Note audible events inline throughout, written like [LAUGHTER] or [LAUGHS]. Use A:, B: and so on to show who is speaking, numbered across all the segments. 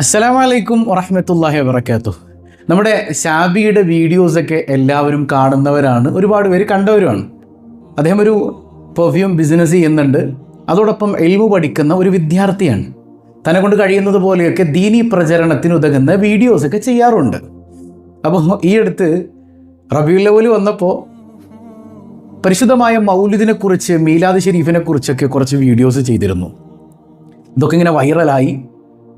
A: അസ്സലാമു അലൈക്കും വറഹ്മത്തുള്ളാഹി വബറകാത്തു. നമ്മുടെ ഷാബിയുടെ വീഡിയോസൊക്കെ എല്ലാവരും കാണുന്നവരാണ്. ഒരുപാട് പേര് കണ്ടവരുമാണ്. അദ്ദേഹം ഒരു പെർഫ്യൂം ബിസിനസ് ചെയ്യുന്നുണ്ട്. അതോടൊപ്പം എൽമു പഠിക്കുന്ന ഒരു വിദ്യാർത്ഥിയാണ്. തന്നെ കൊണ്ട് കഴിയുന്നത് പോലെയൊക്കെ ദീനി പ്രചരണത്തിന് ഉതകുന്ന വീഡിയോസൊക്കെ ചെയ്യാറുണ്ട്. അപ്പോൾ ഈ അടുത്ത് റബിയുല്ലവൽ വന്നപ്പോൾ പരിശുദ്ധമായ മൗലിദിനെ കുറിച്ച് മീലാദ് ഷെരീഫിനെ കുറിച്ചൊക്കെ കുറച്ച് വീഡിയോസ് ചെയ്തിരുന്നു. ഇതൊക്കെ ഇങ്ങനെ വൈറലായി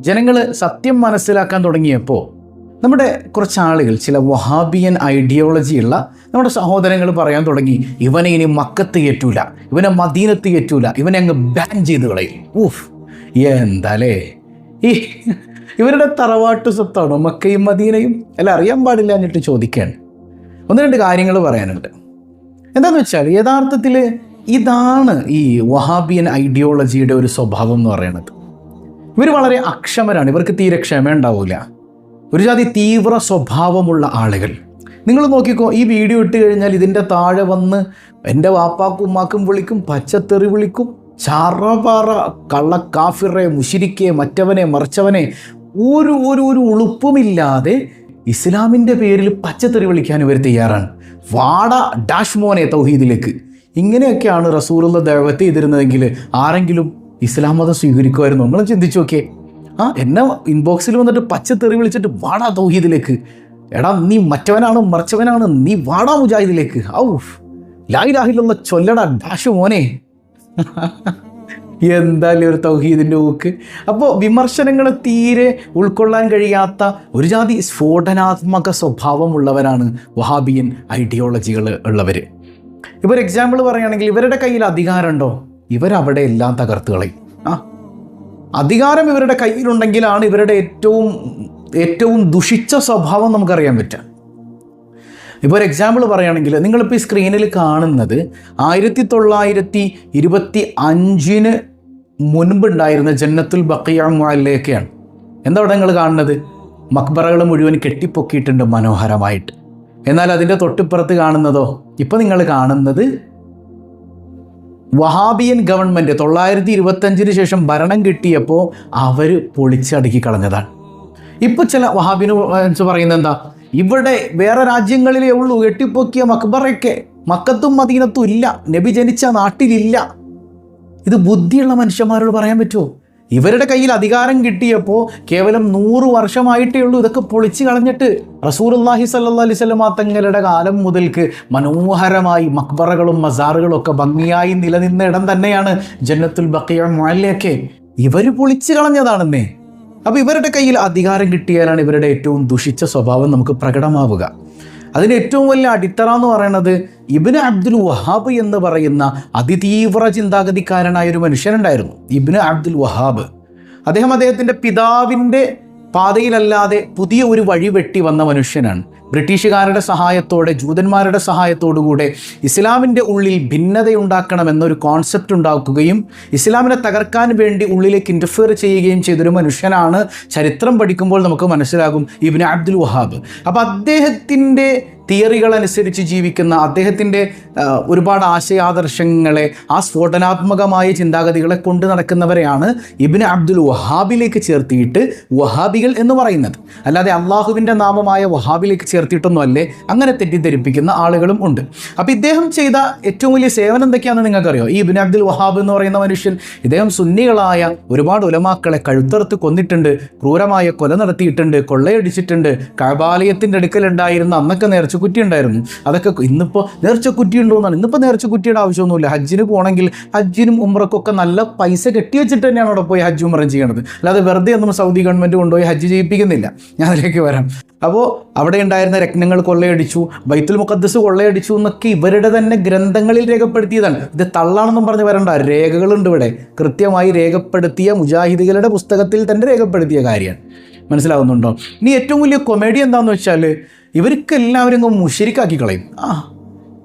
A: ജനങ്ങൾ സത്യം മനസ്സിലാക്കാൻ തുടങ്ങിയപ്പോൾ നമ്മുടെ കുറച്ച് ആളുകൾ ചില വഹാബിയൻ ഐഡിയോളജിയുള്ള നമ്മുടെ സഹോദരങ്ങൾ പറയാൻ തുടങ്ങി ഇവനെ ഇനി മക്കത്ത് കയറ്റൂല ഇവനെ മദീനത്ത് കയറ്റൂല ഇവനെ അങ്ങ് ബാൻ ചെയ്ത് കളയും. ഊഫ് എന്താലേ? ഈ ഇവരുടെ തറവാട്ട് സ്വത്താണോ? മക്കയും മദീനയും? അല്ല അറിയാൻ പാടില്ല എന്നിട്ട് ചോദിക്കുകയാണ് ഒന്ന് രണ്ട് കാര്യങ്ങൾ പറയാനുണ്ട്. എന്താണെന്ന് വെച്ചാൽ യഥാർത്ഥത്തിൽ ഇതാണ് ഈ വഹാബിയൻ ഐഡിയോളജിയുടെ ഒരു സ്വഭാവം എന്ന് പറയുന്നത്. ഇവർ വളരെ അക്ഷമരാണ്. ഇവർക്ക് തീരെ ക്ഷമ ഉണ്ടാവില്ല ഒരു ജാതി തീവ്ര സ്വഭാവമുള്ള ആളുകൾ. നിങ്ങൾ നോക്കിക്കോ ഈ വീഡിയോ ഇട്ട് കഴിഞ്ഞാൽ ഇതിന്റെ താഴെ വന്ന് എന്റെ വാപ്പാക്കും ഉമ്മാക്കും വിളിക്കും പച്ചത്തെറി വിളിക്കും ചറപാറ കള്ളക്കാഫിറെ മുഷിരിക്കെ മറ്റവനെ മറിച്ചവനെ ഒരു ഒരു ഒരു ഉളുപ്പുമില്ലാതെ ഇസ്ലാമിന്റെ പേരിൽ പച്ചത്തെറി വിളിക്കാൻ ഇവർ തയ്യാറാണ്. വാട ഡാഷ്മോനെ തൗഹീദിലേക്ക്. ഇങ്ങനെയൊക്കെയാണ് റസൂറുള്ള ദേവത്തെ ചെയ്തിരുന്നതെങ്കിൽ ആരെങ്കിലും ഇസ്ലാം മതം സ്വീകരിക്കുമായിരുന്നു. നമ്മൾ ചിന്തിച്ചു നോക്കിയേ. ആ എന്നെ ഇൻബോക്സിൽ വന്നിട്ട് പച്ചത്തെറി വിളിച്ചിട്ട് വാടാ തൗഹീദിലേക്ക്. എടാ നീ മറ്റവനാണ് മറിച്ചവനാണ് നീ വാടാ മുജാഹിദിലേക്ക്. ഔ ലായിലാഹിലുള്ള ചൊല്ലടാ ഡാഷ് മോനെ. [LAUGHS] എന്തായാലും ഒരു തൗഹീദിന്റെ ഊക്ക്. അപ്പോൾ വിമർശനങ്ങൾ തീരെ ഉൾക്കൊള്ളാൻ കഴിയാത്ത ഒരു ജാതി സ്ഫോടനാത്മക സ്വഭാവമുള്ളവരാണ് വഹാബിയൻ ഐഡിയോളജികൾ ഉള്ളവർ ഇപ്പോൾ ഒരു എക്സാമ്പിൾ പറയുകയാണെങ്കിൽ ഇവരുടെ കയ്യിൽ അധികാരമുണ്ടോ? ഇവരവിടെ എല്ലാം തകർത്ത് കളയും. ആ. അധികാരം ഇവരുടെ കയ്യിലുണ്ടെങ്കിലാണ് ഇവരുടെ ഏറ്റവും ഏറ്റവും ദുഷിച്ച സ്വഭാവം നമുക്കറിയാൻ പറ്റുക. ഇപ്പോൾ ഒരു എക്സാമ്പിൾ പറയുകയാണെങ്കിൽ നിങ്ങളിപ്പോൾ ഈ സ്ക്രീനിൽ കാണുന്നത് ആയിരത്തി തൊള്ളായിരത്തി ഇരുപത്തി അഞ്ചിന് മുൻപുണ്ടായിരുന്ന ജന്നത്തുൽ ബക്കിയ മുഅല്ലയൊക്കെയാണ്. എന്താ അവിടെ നിങ്ങൾ കാണുന്നത്? മക്ബറകൾ മുഴുവൻ കെട്ടിപ്പൊക്കിയിട്ടുണ്ട് മനോഹരമായിട്ട്. എന്നാൽ അതിന്റെ തൊട്ടിപ്പുറത്ത് കാണുന്നതോ? ഇപ്പോൾ നിങ്ങൾ കാണുന്നത് വഹാബിയൻ ഗവൺമെന്റ് തൊള്ളായിരത്തി ഇരുപത്തഞ്ചിന് ശേഷം ഭരണം കിട്ടിയപ്പോൾ അവർ പൊളിച്ചടുക്കി കളഞ്ഞതാണ്. ഇപ്പോൾ ചില വഹാബിന് പറയുന്നത് എന്താ? ഇവിടെ വേറെ രാജ്യങ്ങളിലേ ഉള്ളൂ കെട്ടിപ്പൊക്കിയ മക്ബറയൊക്കെ. മക്കത്തും മദീനത്തും ഇല്ല നബി ജനിച്ച നാട്ടിലില്ല. ഇത് ബുദ്ധിയുള്ള മനുഷ്യന്മാരോട് പറയാൻ പറ്റുമോ ഇവരുടെ കയ്യിൽ അധികാരം കിട്ടിയപ്പോൾ കേവലം നൂറ് വർഷമായിട്ടേ ഉള്ളൂ ഇതൊക്കെ പൊളിച്ചു കളഞ്ഞിട്ട്. റസൂർല്ലാഹി സല്ലാ അലൈഹി തങ്ങളുടെ കാലം മുതൽക്ക് മനോഹരമായി മക്ബറകളും മസാറുകളും ഒക്കെ ഭംഗിയായി നിലനിന്ന ഇടം തന്നെയാണ് ജന്നത്തുൽ ബക്കിയ മുഴലയൊക്കെ ഇവർ പൊളിച്ചു കളഞ്ഞതാണെന്നേ. അപ്പോൾ ഇവരുടെ കയ്യിൽ അധികാരം കിട്ടിയാലാണ് ഇവരുടെ ഏറ്റവും ദുഷിച്ച സ്വഭാവം നമുക്ക് പ്രകടമാവുക. അതിന് ഏറ്റവും വലിയ അടിത്തറ എന്ന് പറയുന്നത് ഇബിന് അബ്ദുൽ വഹാബ് എന്ന് പറയുന്ന അതിതീവ്ര ചിന്താഗതിക്കാരനായ ഒരു മനുഷ്യനുണ്ടായിരുന്നു ഇബിന് അബ്ദുൽ വഹാബ്. അദ്ദേഹം അദ്ദേഹത്തിന്റെ പിതാവിന്റെ പാതയിലല്ലാതെ പുതിയ ഒരു വഴി വെട്ടി വന്ന മനുഷ്യനാണ്. ബ്രിട്ടീഷുകാരുടെ സഹായത്തോടെ ജൂതന്മാരുടെ സഹായത്തോടുകൂടെ ഇസ്ലാമിന്റെ ഉള്ളിൽ ഭിന്നതയുണ്ടാക്കണം എന്നൊരു കോൺസെപ്റ്റ് ഉണ്ടാക്കുകയും ഇസ്ലാമിനെ തകർക്കാൻ വേണ്ടി ഉള്ളിലേക്ക് ഇന്റർഫിയർ ചെയ്യുകയും ചെയ്തൊരു മനുഷ്യനാണ് ചരിത്രം പഠിക്കുമ്പോൾ നമുക്ക് മനസ്സിലാകും ഇബിന് അബ്ദുൽ വഹാബ്. അപ്പോൾ അദ്ദേഹത്തിന്റെ തിയറികൾ അനുസരിച്ച് ജീവിക്കുന്ന അദ്ദേഹത്തിന്റെ ഒരുപാട് ആശയാദർശങ്ങളെ ആ സ്ഫോടനാത്മകമായ ചിന്താഗതികളെ കൊണ്ടു നടക്കുന്നവരെയാണ് ഇബിന് അബ്ദുൽ വഹാബിലേക്ക് ചേർത്തിയിട്ട് വഹാബികൾ എന്ന് പറയുന്നത്. അല്ലാതെ അള്ളാഹുവിന്റെ നാമമായ വഹാബിലേക്ക് ചേർത്തിയിട്ടൊന്നും അല്ലേ അങ്ങനെ തെറ്റിദ്ധരിപ്പിക്കുന്ന ആളുകളും ഉണ്ട്. അപ്പോൾ ഇദ്ദേഹം ചെയ്ത ഏറ്റവും വലിയ സേവനം എന്തൊക്കെയാണെന്ന് നിങ്ങൾക്കറിയോ? ഈ ഇബിൻ അബ്ദുൽ വഹാബ് എന്ന് പറയുന്ന മനുഷ്യൻ ഇദ്ദേഹം സുന്നികളായ ഒരുപാട് ഉലമാക്കളെ കഴുത്തറുത്ത് കൊന്നിട്ടുണ്ട് ക്രൂരമായ കൊല നടത്തിയിട്ടുണ്ട് കൊള്ളയടിച്ചിട്ടുണ്ട് കഴബാലയത്തിന്റെ അടുക്കലുണ്ടായിരുന്ന അന്നൊക്കെ നേർച്ച നേർച്ചക്കുറ്റി ഉണ്ടായിരുന്നു. അതൊക്കെ ഇന്നിപ്പോൾ നേർച്ചക്കുറ്റി ഉണ്ടോ എന്നാണ്. ഇന്നിപ്പോൾ നേർച്ചക്കുറ്റിയുടെ ആവശ്യമൊന്നുമില്ല. ഹജ്ജിന് പോകണമെങ്കിൽ ഹജ്ജിനും ഉമ്രക്കൊക്കെ നല്ല പൈസ കെട്ടി വെച്ചിട്ട് തന്നെയാണ് അവിടെ പോയി ഹജ്ജ് ഉമ്രം ചെയ്യണത്. അല്ലാതെ വെറുതെ ഒന്നും സൗദി ഗവൺമെന്റ് കൊണ്ടുപോയി ഹജ്ജ് ചെയ്യിപ്പിക്കുന്നില്ല. ഞാൻ അതിലേക്ക് വരാം. അപ്പോൾ അവിടെ ഉണ്ടായിരുന്ന രക്തങ്ങൾ കൊള്ളയടിച്ചു ബൈത്തുൽ മുഖദ്ദസ് കൊള്ളയടിച്ചു എന്നൊക്കെ ഇവരുടെ തന്നെ ഗ്രന്ഥങ്ങളിൽ രേഖപ്പെടുത്തിയതാണ്. ഇത് തള്ളാണെന്നും പറഞ്ഞ് വരണ്ട രേഖകളുണ്ട് ഇവിടെ. കൃത്യമായി രേഖപ്പെടുത്തിയ മുജാഹിദികളുടെ പുസ്തകത്തിൽ തന്നെ രേഖപ്പെടുത്തിയ കാര്യമാണ്. മനസ്സിലാവുന്നുണ്ടോ? ഇനി ഏറ്റവും വലിയ കൊമേഡി എന്താണെന്ന് വെച്ചാൽ ഇവർക്ക് എല്ലാവരും അങ്ങ് മുഷരിക്കാക്കി കളയും. ആ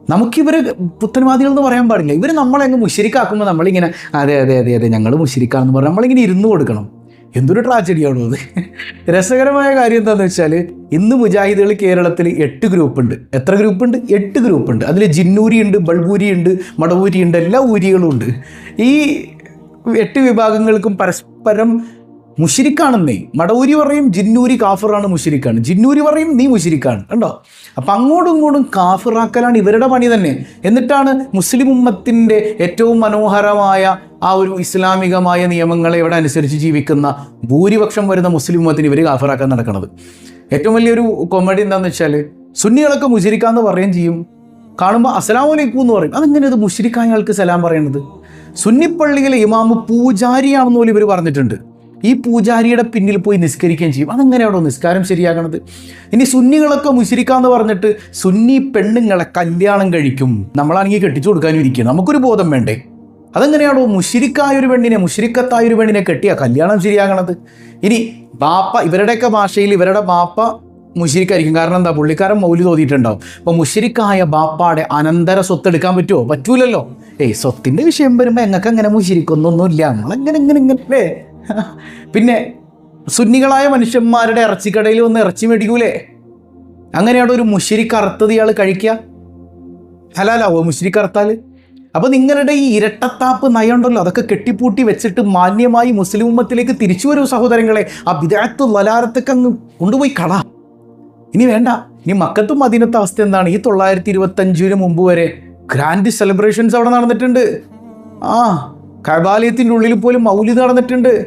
A: നമുക്കിവർ പുത്തൻവാദികൾ എന്ന് പറയാൻ പാടില്ല. ഇവർ നമ്മളെ അങ്ങ് മുഷരിക്കാക്കുമ്പോൾ നമ്മളിങ്ങനെ അതെ അതെ അതെ അതെ ഞങ്ങൾ മുഷരിക്കാണെന്ന് പറഞ്ഞാൽ നമ്മളിങ്ങനെ ഇരുന്ന് കൊടുക്കണം. എന്തൊരു ട്രാജഡിയാണോ അത്? രസകരമായ കാര്യം എന്താണെന്ന് വെച്ചാൽ ഇന്ന് മുജാഹിദുകൾ കേരളത്തിൽ എട്ട് ഗ്രൂപ്പുണ്ട് എത്ര ഗ്രൂപ്പുണ്ട് എട്ട് ഗ്രൂപ്പുണ്ട് അതിൽ ജിന്നൂരി ഉണ്ട് ബൾബൂരി ഉണ്ട് മടവൂരി ഉണ്ട് എല്ലാ ഊരികളും ഉണ്ട്. ഈ എട്ട് വിഭാഗങ്ങൾക്കും പരസ്പരം മുഷിരിക്കാണെന്നേ. മടവൂരി പറയും ജിന്നൂരി കാഫിറാണ് മുഷിരിക്കാണ്. ജിന്നൂരി പറയും നീ മുഷിരിക്കാണ്. കണ്ടോ? അപ്പം അങ്ങോട്ടും ഇങ്ങോട്ടും കാഫിറാക്കലാണ് ഇവരുടെ പണി തന്നെ. എന്നിട്ടാണ് മുസ്ലിം ഉമ്മത്തിന്റെ ഏറ്റവും മനോഹരമായ ആ ഒരു ഇസ്ലാമികമായ നിയമങ്ങളെ ഇവിടെ അനുസരിച്ച് ജീവിക്കുന്ന ഭൂരിപക്ഷം വരുന്ന മുസ്ലിം ഉമ്മത്തിന് ഇവർ കാഫിറാക്കാൻ നടക്കുന്നത് ഏറ്റവും വലിയൊരു കോമഡി എന്താണെന്ന് വെച്ചാൽ സുന്നികളൊക്കെ മുഷിരിക്കാന്ന് പറയുകയും ചെയ്യും. കാണുമ്പോൾ അസ്സലാമു അലൈക്കും എന്ന് പറയും. അതെങ്ങനെ ഇത് മുഷിരിക്കായ ആൾക്ക് സലാം പറയണത്? സുന്നിപ്പള്ളിയിലെ ഇമാമ് പൂജാരിയാണെന്ന് പോലും ഇവർ പറഞ്ഞിട്ടുണ്ട്. ഈ പൂജാരിയുടെ പിന്നിൽ പോയി നിസ്കരിക്കുകയും ചെയ്യും. അതെങ്ങനെയാണോ നിസ്കാരം ശരിയാകണത്. ഇനി സുന്നികളൊക്കെ മുശരിക്കാന്ന് പറഞ്ഞിട്ട് സുന്നി പെണ്ണുങ്ങളെ കല്യാണം കഴിക്കും. നമ്മളാണെങ്കിൽ കെട്ടിച്ചു കൊടുക്കാനും ഇരിക്കും. നമുക്കൊരു ബോധം വേണ്ടേ? അതെങ്ങനെയാണോ മുഷിരിക്കായ ഒരു പെണ്ണിനെ മുഷിരിക്കത്തായ ഒരു പെണ്ണിനെ കെട്ടിയ കല്യാണം ശരിയാകണത്? ഇനി ബാപ്പ ഇവരുടെയൊക്കെ ഭാഷയിൽ ഇവരുടെ ബാപ്പ മുഷിരിക്കായിരിക്കും കാരണം എന്താ? പുള്ളിക്കാരൻ മൗലി തോന്നിയിട്ടുണ്ടാവും അപ്പോൾ മുഷിരിക്കായ ബാപ്പാടെ അനന്തര സ്വത്ത് എടുക്കാൻ പറ്റുമോ പറ്റൂലല്ലോ. ഏയ് സ്വത്തിന്റെ വിഷയം വരുമ്പോൾ അങ്ങനെ മുഷിരിക്കൊന്നൊന്നുമില്ല നമ്മളെങ്ങനെ ഇങ്ങനെ ഇങ്ങനെ അല്ലേ? [LAUGHS] പിന്നെ സുന്നികളായ മനുഷ്യന്മാരുടെ ഇറച്ചിക്കടയിൽ വന്ന് ഇറച്ചി മേടിക്കൂലേ? അങ്ങനെയാണ് ഒരു മുശിരി കറുത്തത് ഇയാൾ കഴിക്കുക? ഹലാലാവോ മുശിരി കറുത്താൽ? അപ്പോൾ നിങ്ങളുടെ ഈ ഇരട്ടത്താപ്പ് നയമുണ്ടല്ലോ അതൊക്കെ കെട്ടിപ്പൂട്ടി വെച്ചിട്ട് മാന്യമായി മുസ്ലിം ഉമ്മത്തിലേക്ക് തിരിച്ചു വരൂ സഹോദരങ്ങളെ. ആ വിദഗ്ധ വലാരത്തൊക്കെ അങ്ങ് കൊണ്ടുപോയി കള. ഇനി വേണ്ട ഇനി മക്കത്തും മദീനത്തെ അവസ്ഥ എന്താണ്? ഈ തൊള്ളായിരത്തി ഇരുപത്തഞ്ചിന് മുമ്പ് വരെ ഗ്രാൻഡ് സെലിബ്രേഷൻസ് അവിടെ നടന്നിട്ടുണ്ട്. ആ കബാലയത്തിന്റെ ഉള്ളിൽ പോലും മൗലി നടന്നിട്ടുണ്ട്.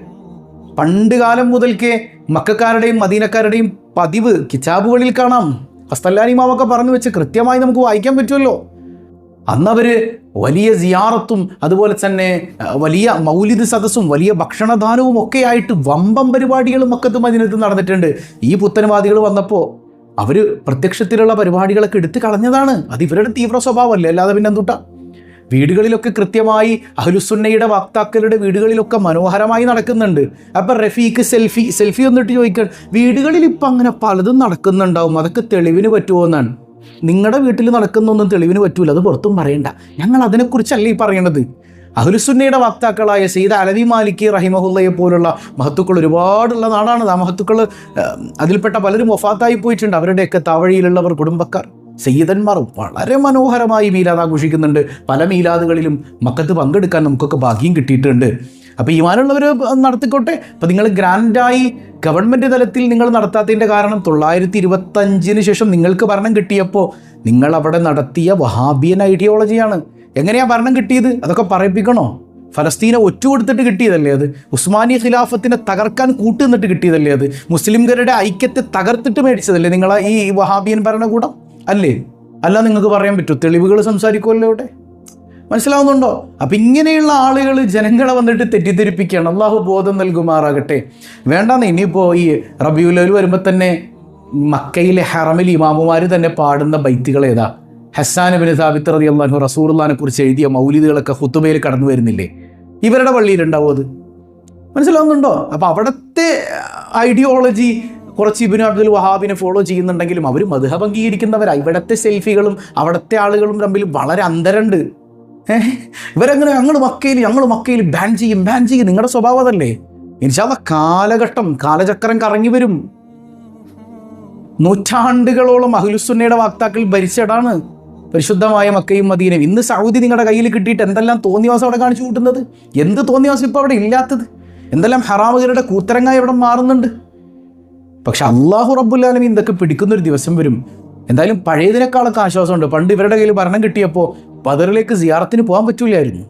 A: പണ്ട് കാലം മുതൽക്കേ മക്കാരുടെയും മദീനക്കാരുടെയും പതിവ് കിതാബുകളിൽ കാണാം. ഹസ്തല്ലാനിമാവൊക്കെ പറഞ്ഞു വെച്ച് കൃത്യമായി നമുക്ക് വായിക്കാൻ പറ്റുമല്ലോ. അന്നവർ വലിയ സിയാറത്തും അതുപോലെ തന്നെ വലിയ മൗലിദ് സദസ്സും വലിയ ഭക്ഷണദാനവും ഒക്കെ ആയിട്ട് വമ്പം പരിപാടികളും മക്കത്തും മദീനത്തും നടന്നിട്ടുണ്ട്. ഈ പുത്തൻവാദികൾ വന്നപ്പോൾ അവർ പ്രത്യക്ഷത്തിലുള്ള പരിപാടികളൊക്കെ എടുത്തു കളഞ്ഞതാണ്. അത് ഇവരുടെ തീവ്ര സ്വഭാവമല്ലേ? അല്ലാതെ പിന്നെ എന്തുട്ടാ? വീടുകളിലൊക്കെ കൃത്യമായി അഹ്ലുസുന്നയുടെ വക്താക്കളുടെ വീടുകളിലൊക്കെ മനോഹരമായി നടക്കുന്നുണ്ട്. അപ്പം റഫീഖ് സെൽഫി സെൽഫി വന്നിട്ട് ചോദിക്കാൻ വീടുകളിൽ ഇപ്പം അങ്ങനെ പലതും നടക്കുന്നുണ്ടാവും അതൊക്കെ തെളിവിന് പറ്റുമോ എന്നാണ്. നിങ്ങളുടെ വീട്ടിൽ നടക്കുന്നൊന്നും തെളിവിന് പറ്റൂല അത് പുറത്തും പറയണ്ട. ഞങ്ങൾ അതിനെക്കുറിച്ചല്ല ഈ പറയണത്. അഹ്ലുസുന്നയുടെ വക്താക്കളായ സെയ്ദ് അലവി മാലിക് റഹിമഹുല്ലയെ പോലുള്ള മഹത്തുക്കൾ ഒരുപാടുള്ള നാടാണ്. ആ മഹത്തുക്കൾ അതിൽപ്പെട്ട പലരും വഫാത്തായി പോയിട്ടുണ്ട്. അവരുടെയൊക്കെ താവഴിയിലുള്ളവർ കുടുംബക്കാർ. സയ്യിദന്മാർ വളരെ മനോഹരമായി മീലാദ് ആഘോഷിക്കുന്നുണ്ട്. പല മീലാദുകളിലും മക്കത്ത് പങ്കെടുക്കാൻ നമുക്കൊക്കെ ഭാഗ്യം കിട്ടിയിട്ടുണ്ട്. അപ്പോൾ ഈമാനുള്ളവർ നടത്തിക്കോട്ടെ. അപ്പോൾ നിങ്ങൾ ഗ്രാൻഡായി ഗവൺമെന്റ് തലത്തിൽ നിങ്ങൾ നടത്താത്തതിന്റെ കാരണം തൊള്ളായിരത്തി ഇരുപത്തഞ്ചിന് ശേഷം നിങ്ങൾക്ക് ഭരണം കിട്ടിയപ്പോൾ നിങ്ങൾ അവിടെ നടത്തിയ വഹാബിയൻ ഐഡിയോളജിയാണ് എങ്ങനെയാണ് ഭരണം കിട്ടിയത്? അതൊക്കെ പറയിപ്പിക്കണോ? ഫലസ്തീനെ കൊടുത്തിട്ട് കിട്ടിയതല്ലേ അത്? ഉസ്മാനി ഖിലാഫത്തിനെ തകർക്കാൻ കൂട്ടുനിന്നിട്ട് കിട്ടിയതല്ലേ അത്? മുസ്ലിംകാരുടെ ഐക്യത്തെ തകർത്തിട്ട് മേടിച്ചതല്ലേ നിങ്ങളെ ഈ വഹാബിയൻ ഭരണകൂടം? അല്ലേ? അല്ല നിങ്ങൾക്ക് പറയാൻ പറ്റുമോ തെളിവുകൾ സംസാരിക്കുമല്ലോ ഇവിടെ മനസ്സിലാവുന്നുണ്ടോ? അപ്പം ഇങ്ങനെയുള്ള ആളുകൾ ജനങ്ങളെ വന്നിട്ട് തെറ്റിദ്ധരിപ്പിക്കുകയാണ്. അള്ളാഹു ബോധം നൽകുമാറാകട്ടെ. വേണ്ടെന്ന് ഇനിയിപ്പോൾ ഈ റബിയുലവർ വരുമ്പോൾ തന്നെ മക്കയിലെ ഹറമിൽ ഇമാമുമാർ തന്നെ പാടുന്ന ബൈത്തുകൾ ഏതാ? ഹസാൻ സാബിത്ത് റതി അള്ളാഹു റസൂർല്ലാനെ കുറിച്ച് എഴുതിയ മൗലിദുകളൊക്കെ ഹുത്തുബയിൽ കടന്നു വരുന്നില്ലേ? ഇവരുടെ പള്ളിയിലുണ്ടാവും അത്. മനസ്സിലാവുന്നുണ്ടോ? അപ്പോൾ അവിടുത്തെ ഐഡിയോളജി കുറച്ച് ഇബിൻ അബ്ദുൽ വഹാബിനെ ഫോളോ ചെയ്യുന്നുണ്ടെങ്കിലും അവർ മധുഹബ് അംഗീകരിക്കുന്നവരാണ് ഇവിടുത്തെ സെൽഫികളും അവിടുത്തെ ആളുകളും തമ്മിൽ വളരെ അന്തരമുണ്ട്. ഇവരങ്ങനെ ഞങ്ങൾ മക്കയിൽ ഞങ്ങൾ മക്കയിൽ ബാൻ ചെയ്യും ബാൻ ചെയ്യും. നിങ്ങളുടെ സ്വഭാവം അതല്ലേ? എനിച്ചാ കാലഘട്ടം കാലചക്രം കറങ്ങി വരും. നൂറ്റാണ്ടുകളോളം അഹുലുസുന്നയുടെ വാക്താക്കൾ ഭരിച്ചടാണ് പരിശുദ്ധമായ മക്കയും മദീനയും. ഇന്ന് സൗദി നിങ്ങളുടെ കയ്യിൽ കിട്ടിയിട്ട് എന്തെല്ലാം തോന്നിവാസം അവിടെ കാണിച്ചു കൂട്ടുന്നത്? എന്ത് തോന്നിവാസം ഇപ്പോൾ അവിടെ ഇല്ലാത്തത്? എന്തെല്ലാം ഹറാമുകളുടെ കൂത്തരങ്ങായി അവിടെ മാറുന്നുണ്ട്? പക്ഷെ അള്ളാഹു റബ്ബുല്ലാലമി ഇതൊക്കെ പിടിക്കുന്നൊരു ദിവസം വരും. എന്തായാലും പഴയതിനേക്കാളൊക്കെ ആശ്വാസമുണ്ട്. പണ്ട് ഇവരുടെ കയ്യിൽ ഭരണം കിട്ടിയപ്പോൾ ബദറിലേക്ക് സിയാറത്തിന് പോകാൻ പറ്റൂലായിരുന്നു.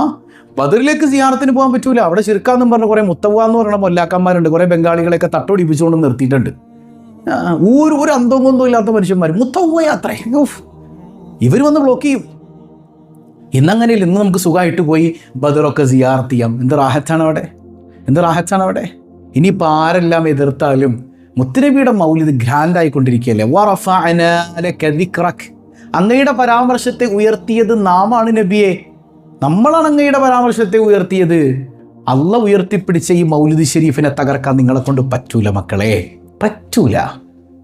A: ആ ബദറിലേക്ക് സിയാറത്തിന് പോകാൻ പറ്റൂല. അവിടെ ചെറുക്കാന്നും പറഞ്ഞ കുറേ മുത്തവ എന്ന് മൊല്ലാക്കന്മാരുണ്ട്. കുറേ ബംഗാളികളെയൊക്കെ തട്ടോടിപ്പിച്ചുകൊണ്ട് നിർത്തിയിട്ടുണ്ട്. ഒരു ഒരു അന്തവും കൊന്തവും ഇല്ലാത്ത മനുഷ്യന്മാർ മുത്തവ യാത്ര. ഇവർ വന്ന് ബ്ലോക്ക് ചെയ്യും. ഇന്നങ്ങനെ ഇന്ന് നമുക്ക് സുഖമായിട്ട് പോയി ബദറൊക്കെ സിയാർത്ത് ചെയ്യാം. എന്ത് റാഹത്താണ് അവിടെ? എന്ത് റാഹത്താണ് അവിടെ? ഇനിയിപ്പോൾ ആരെല്ലാം എതിർത്താലും മുത്തുനബിയുടെ മൗലിത് ഗ്രാൻഡ് ആയിക്കൊണ്ടിരിക്കുകയല്ലേ വറഫഅന ലക ദിക്റക്. അങ്ങയുടെ പരാമർശത്തെ ഉയർത്തിയത് നാമാണ് നബിയെ. നമ്മളാണ് അങ്ങയുടെ പരാമർശത്തെ ഉയർത്തിയത്. അള്ള ഉയർത്തിപ്പിടിച്ച ഈ മൗലിദ് ഷെരീഫിനെ തകർക്കാൻ നിങ്ങളെ കൊണ്ട് പറ്റൂല മക്കളെ. പറ്റൂല.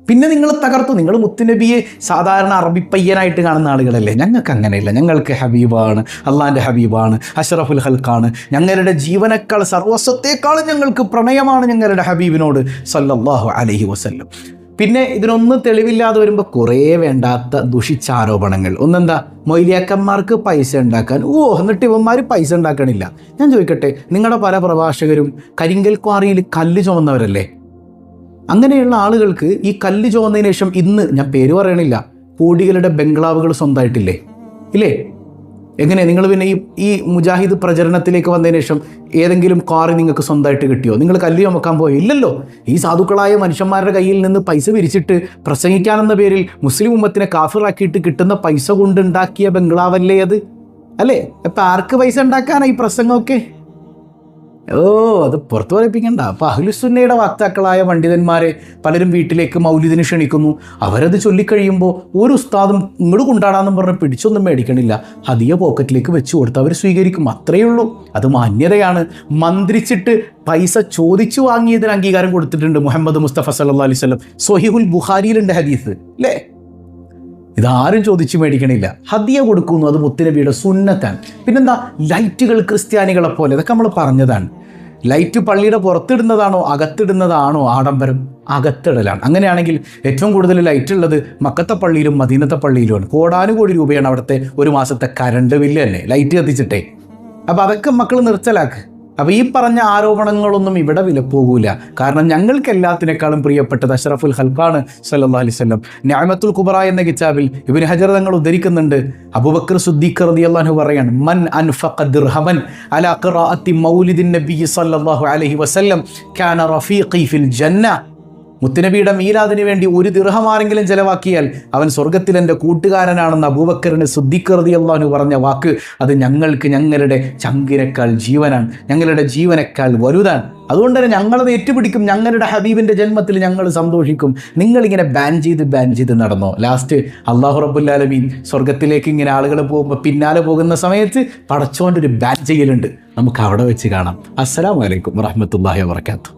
A: പിന്നെ നിങ്ങൾ തകർത്തു. നിങ്ങൾ മുത്തുനബിയെ സാധാരണ അറബിപ്പയ്യനായിട്ട് കാണുന്ന ആളുകളല്ലേ? ഞങ്ങൾക്ക് അങ്ങനെയില്ല. ഞങ്ങൾക്ക് ഹബീബാണ്. അള്ളാന്റെ ഹബീബാണ്. അഷറഫുൽ ഹൽക്കാണ് ഞങ്ങളുടെ ജീവനേക്കാൾ സർവസ്വത്തേക്കാളും ഞങ്ങൾക്ക് പ്രണയമാണ് ഞങ്ങളുടെ ഹബീബിനോട് സല്ലല്ലാഹു അലഹി വസല്ലം. പിന്നെ ഇതിനൊന്നും തെളിവില്ലാതെ വരുമ്പോൾ കുറേ വേണ്ടാത്ത ദുഷിച്ച ആരോപണങ്ങൾ. ഒന്നെന്താ? മൊയ്ലിയാക്കന്മാർക്ക് പൈസ ഉണ്ടാക്കാൻ. ഓ എന്നിട്ട് ഇവന്മാർ പൈസ ഉണ്ടാക്കണില്ല. ഞാൻ ചോദിക്കട്ടെ നിങ്ങളുടെ പല പ്രഭാഷകരും കരിങ്കൽ ക്വാറിയിൽ കല്ല് ചുമന്നവരല്ലേ? അങ്ങനെയുള്ള ആളുകൾക്ക് ഈ കല്ല് ചുവന്നതിന് ശേഷം ഇന്ന് ഞാൻ പേര് പറയണില്ല. കോടികളുടെ ബംഗ്ലാവുകൾ സ്വന്തമായിട്ടില്ലേ? ഇല്ലേ? എങ്ങനെ? നിങ്ങൾ പിന്നെ ഈ ഈ മുജാഹിദ് പ്രചരണത്തിലേക്ക് വന്നതിന് ശേഷം ഏതെങ്കിലും കാറ് നിങ്ങൾക്ക് സ്വന്തമായിട്ട് കിട്ടിയോ? നിങ്ങൾ കല്ല് ചുമക്കാൻ പോയോ? ഇല്ലല്ലോ. ഈ സാധുക്കളായ മനുഷ്യന്മാരുടെ കയ്യിൽ നിന്ന് പൈസ പിരിച്ചിട്ട് പ്രസംഗിക്കാനെന്ന പേരിൽ മുസ്ലിം ഉമ്മത്തിനെ കാഫിറാക്കിയിട്ട് കിട്ടുന്ന പൈസ കൊണ്ടുണ്ടാക്കിയ ബംഗ്ലാവല്ലേ അത്? അല്ലേ? അപ്പം ആർക്ക് പൈസ ഉണ്ടാക്കാനാണ് ഈ പ്രസംഗമൊക്കെ? ഓ അത് പുറത്തു പറയിപ്പിക്കണ്ട. അപ്പോൾ അഹ്ലുസുന്നയുടെ വക്താക്കളായ പണ്ഡിതന്മാരെ പലരും വീട്ടിലേക്ക് മൗലിദിന് ക്ഷണിക്കുന്നു. അവരത് ചൊല്ലിക്കഴിയുമ്പോൾ ഒരു ഉസ്താദും ഇങ്ങോട്ട് കൊണ്ടാടാന്നും പറഞ്ഞ് പിടിച്ചൊന്നും മേടിക്കണില്ല. ഹദിയ പോക്കറ്റിലേക്ക് വെച്ച് കൊടുത്ത് അവർ സ്വീകരിക്കും. അത്രയേ ഉള്ളൂ. അത് മാന്യതയാണ്. മന്ത്രിച്ചിട്ട് പൈസ ചോദിച്ചു വാങ്ങിയതിന് അംഗീകാരം കൊടുത്തിട്ടുണ്ട് മുഹമ്മദ് മുസ്തഫ സല്ലാ അലൈഹി സൊഹിഹുൽ ബുഹാരിയിലുണ്ട് ഹദീസ്. അല്ലേ ഇതാരും ചോദിച്ചു മേടിക്കണില്ല. ഹദിയ കൊടുക്കുന്നു. അത് മുത്തുനബിയുടെ സുന്നത്താണ്. പിന്നെന്താ? ലൈറ്റുകൾ ക്രിസ്ത്യാനികളെ പോലെ ഇതൊക്കെ നമ്മൾ പറഞ്ഞതാണ്. ലൈറ്റ് പള്ളിയുടെ പുറത്തിടുന്നതാണോ അകത്തിടുന്നതാണോ ആഡംബരം? അകത്തിടലാണ്. അങ്ങനെയാണെങ്കിൽ ഏറ്റവും കൂടുതൽ ലൈറ്റ് ഉള്ളത് മക്കത്തെ പള്ളിയിലും മദീനത്തെ പള്ളിയിലുമാണ്. കോടാനുകോടി രൂപയാണ് അവിടുത്തെ ഒരു മാസത്തെ കരണ്ട് ബില്ല് തന്നെ. ലൈറ്റ് കത്തിച്ചിട്ടേ. അപ്പോൾ അതൊക്കെ മക്കൾ നിർത്തലാക്ക്. അപ്പോൾ ഈ പറഞ്ഞ ആരോപണങ്ങളൊന്നും ഇവിടെ വിലപ്പോകൂല. കാരണം ഞങ്ങൾക്ക് എല്ലാത്തിനേക്കാളും പ്രിയപ്പെട്ടത് അഷറഫുൽ ഹൽക്കാണ് സല്ലാ അലൈഹി വസല്ലം. ന്യായമത്തുൽ കുബറ എന്ന കിതാബിൽ ഇബ്നു ഹജർ തങ്ങൾ ഉദ്ധരിക്കുന്നുണ്ട്. അബൂബക്കർ സുദ്ദീഖ് അള്ളാഹു പറയാണ് മൻ അൻഫഖ ദിർഹമൻ അലാ ഖിറാഅത്തി മൗലിദിൻ നബി സല്ലല്ലാഹു അലൈഹി വസല്ലം കാന റഫീഖി ഫിൽ ജന്ന മുത്തുനബിയുടെ മീലാദിന് വേണ്ടി ഒരു ദിർഹമാരെങ്കിലും ചെലവാക്കിയാൽ അവൻ സ്വർഗത്തിൽ എന്റെ കൂട്ടുകാരനാണെന്ന് അബൂബക്കറിന് സുദ്ദിഖർദി അള്ളാഹു പറഞ്ഞ വാക്ക്. അത് ഞങ്ങൾക്ക് ഞങ്ങളുടെ ചങ്കിനേക്കാൾ ജീവനാണ്. ഞങ്ങളുടെ ജീവനേക്കാൾ വലുതാണ്. അതുകൊണ്ട് തന്നെ ഞങ്ങളത് ഏറ്റുപിടിക്കും. ഞങ്ങളുടെ ഹബീബിന്റെ ജന്മത്തിൽ ഞങ്ങൾ സന്തോഷിക്കും. നിങ്ങളിങ്ങനെ ബാൻ ചെയ്ത് ബാൻ ചെയ്ത് നടന്നോ? ലാസ്റ്റ് അള്ളാഹു റബുല്ലാലമീൻ സ്വർഗത്തിലേക്ക് ഇങ്ങനെ ആളുകൾ പോകുമ്പോൾ പിന്നാലെ പോകുന്ന സമയത്ത് പടച്ചോന്റെ ഒരു ബാൻ ചെയ്യലുണ്ട്. നമുക്ക് അവിടെ വെച്ച് കാണാം. അസ്സലാമലൈക്കും വറഹമത്തല്ലാഹി വാത്തു